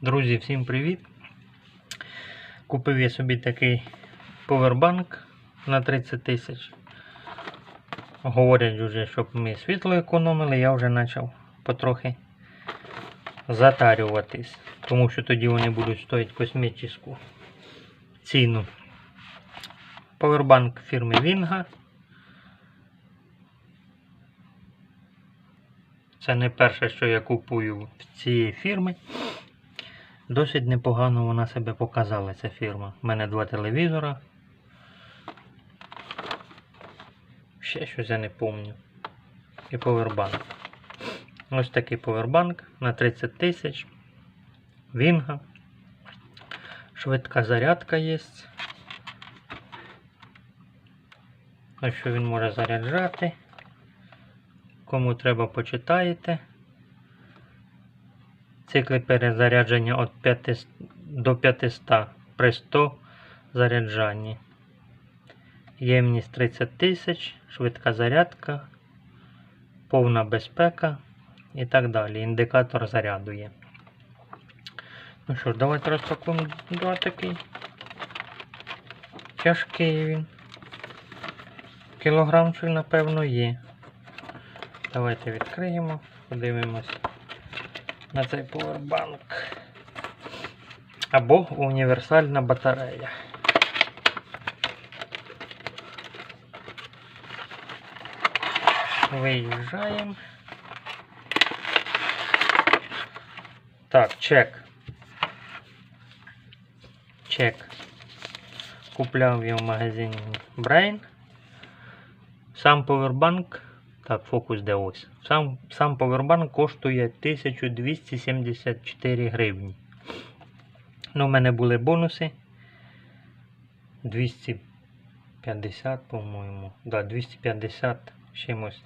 Друзі, всім привіт! Купив я собі такий повербанк на 30 тисяч. Говорять вже, щоб ми світло економили, я вже почав потрохи затарюватись, тому що тоді вони будуть стоїти космічну ціну. Повербанк фірми Вінга. Це не перше, що я купую в цієї фірми. Досить непогано вона себе показала, ця фірма. У мене два телевізора. Ще щось я не пам'ятаю. І повербанк. Ось такий повербанк на 30 тисяч. Вінга. Швидка зарядка є. Ось що він може заряджати. Кому треба, почитаєте. Цикли перезарядження від 500 до 500 при 100 заряджанні. Ємність 30 тисяч, швидка зарядка, повна безпека і так далі. Індикатор заряду є. Ну що ж, давайте розпакуємо два такий. Тяжкий він. Кілограмчик, напевно, є. Давайте відкриємо, подивимось на цей повербанк. Або універсальна батарея. Виїжджаємо. Так, чек. Чек. Купляв я в магазині Brain. Сам повербанк. Так, фокус де ось. Сам, сам повербанк коштує 1274 гривні. Ну, у мене були бонуси. 250, по-моєму. Да, 250 чимось.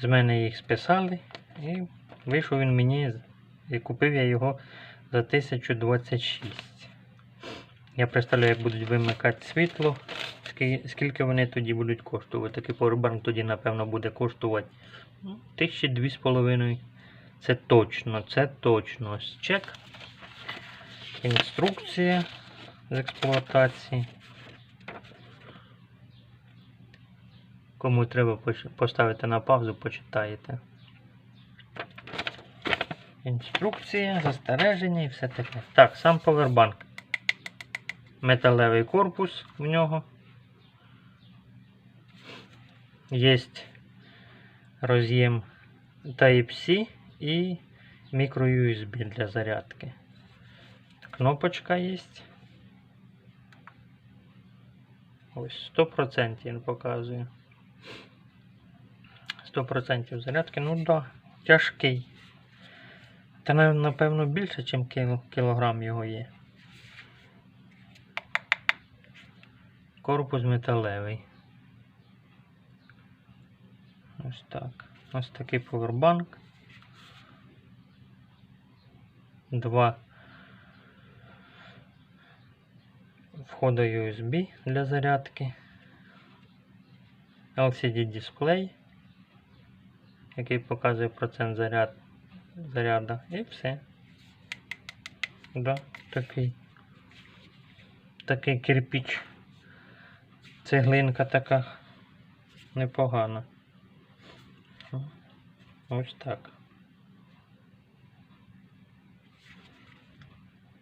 З мене їх списали. І вийшов він мені. І купив я його за 1026. Я представляю, як будуть вимикати світло. Скільки вони тоді будуть коштувати? Такий повербанк тоді, напевно, буде коштувати ну, тисячі дві з половиною. Це точно, це точно. Чек. Інструкція з експлуатації. Кому треба поставити на паузу, почитаєте. Інструкція, застереження і все таке. Так, сам повербанк. Металевий корпус в нього. Є роз'єм Type-C і micro-USB для зарядки. Кнопочка є. Ось 100% він показує. 100% зарядки. Ну да, тяжкий. Та на- напевно більше, ніж кілограм його є. Корпус металевий. Ось так. Ось такий повербанк. Два входа USB для зарядки. LCD дисплей, який показує процент заряд, заряду. І все. Да, такий. Такий кирпич. Цеглинка така непогана. Ось так.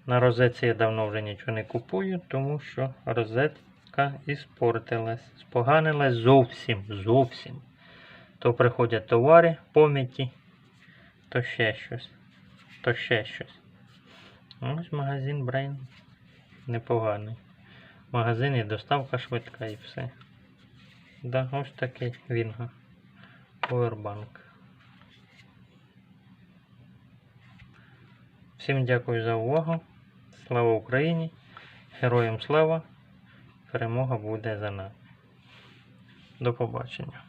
На розетці я давно вже нічого не купую, тому що розетка іспортилась. Споганилась зовсім, зовсім. То приходять товари, пам'яті, то ще щось, то ще щось. Ось магазин Brain непоганий. Магазин і доставка швидка і все. Да, ось такий Вінга. Powerbank. Всім дякую за увагу. Слава Україні! Героям слава! Перемога буде за нами. До побачення.